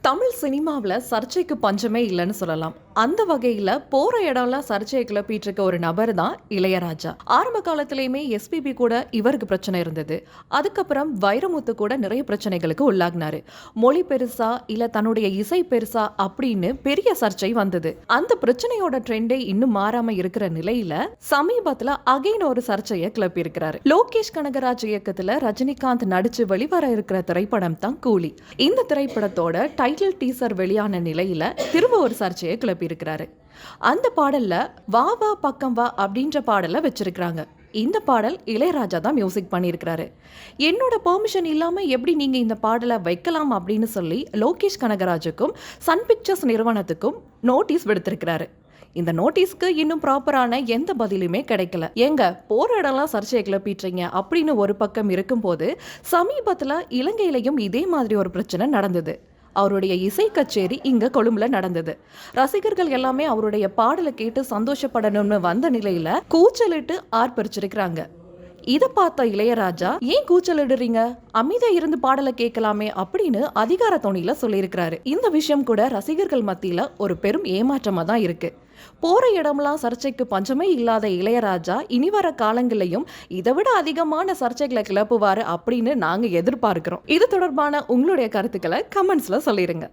தமிழ் சினிமாவில் சர்ச்சைக்கு பஞ்சமே இல்லைன்னு சொல்லலாம். அந்த வகையில் போகிற இடம்லாம் சர்ச்சையை கிளப்பிட்டு இருக்க ஒரு நபர் தான் இளையராஜா. ஆரம்ப காலத்திலையுமே எஸ்பிபி கூட இவருக்கு பிரச்சனை இருந்தது. அதுக்கப்புறம் வைரமுத்து கூட நிறைய பிரச்சனைகளுக்கு உள்ளாகினாரு. மொழி பெருசா இல்லை தன்னுடைய இசை பெருசா அப்படின்னு பெரிய சர்ச்சை வந்தது. அந்த பிரச்சனையோட ட்ரெண்டே இன்னும் மாறாம இருக்கிற நிலையில சமீபத்துல அகைன் ஒரு சர்ச்சையை கிளப்பியிருக்கிறாரு. லோகேஷ் கனகராஜ் இயக்கத்துல ரஜினிகாந்த் நடிச்சு வெளிவர இருக்கிற திரைப்படம் தான் கூலி. இந்த திரைப்படத்தோட டைட்டில் டீசர் வெளியான நிலையில திரும்ப ஒரு சர்ச்சையை கிளப்பியிருக்கிறாரு. அந்த பாடல்ல வா வா பக்கம் வா அப்படின்ற பாடலை வச்சிருக்கிறாங்க. இந்த பாடல் இளையராஜா தான் மியூசிக் பண்ணியிருக்கிறாரு. என்னோட பெர்மிஷன் இல்லாமல் எப்படி நீங்கள் இந்த பாடலை வைக்கலாம் அப்படின்னு சொல்லி லோகேஷ் கனகராஜுக்கும் சன் பிக்சர்ஸ் நிறுவனத்துக்கும் நோட்டீஸ் விடுத்திருக்கிறாரு. இந்த நோட்டீஸ்க்கு இன்னும் ப்ராப்பரான எந்த பதிலுமே கிடைக்கல. எங்க போற இடம்லாம் சர்ச்சையை கிளப்பிட்டுறீங்க அப்படின்னு ஒரு பக்கம் இருக்கும்போது சமீபத்தில் இலங்கையிலையும் இதே மாதிரி ஒரு பிரச்சனை நடந்தது. அவருடைய இசை கச்சேரி இங்க கொழும்புல நடந்தது. ரசிகர்கள் எல்லாமே அவருடைய பாடலை கேட்டு சந்தோஷப்படணும்னு வந்த நிலையில கூச்சலிட்டு ஆர்ப்பரிச்சிருக்கிறாங்க. இதை பார்த்த இளையராஜா ஏன் கூச்சலிடுறீங்க? அமைதியா இருந்து பாடலை கேட்கலாமே அப்படின்னு அதிகார தோணியில சொல்லியிருக்கிறாரு. இந்த விஷயம் கூட ரசிகர்கள் மத்தியில ஒரு பெரும் ஏமாற்றமா தான் இருக்கு. போற இடம்லாம் சர்ச்சைக்கு பஞ்சமே இல்லாத இளையராஜா இனி வர காலங்களையும் இதை விட அதிகமான சர்ச்சைகளை கிளப்புவாரு அப்படின்னு நாங்க எதிர்பார்க்கிறோம். இது தொடர்பான உங்களுடைய கருத்துக்களை கமெண்ட்ஸ்ல சொல்லிருங்க.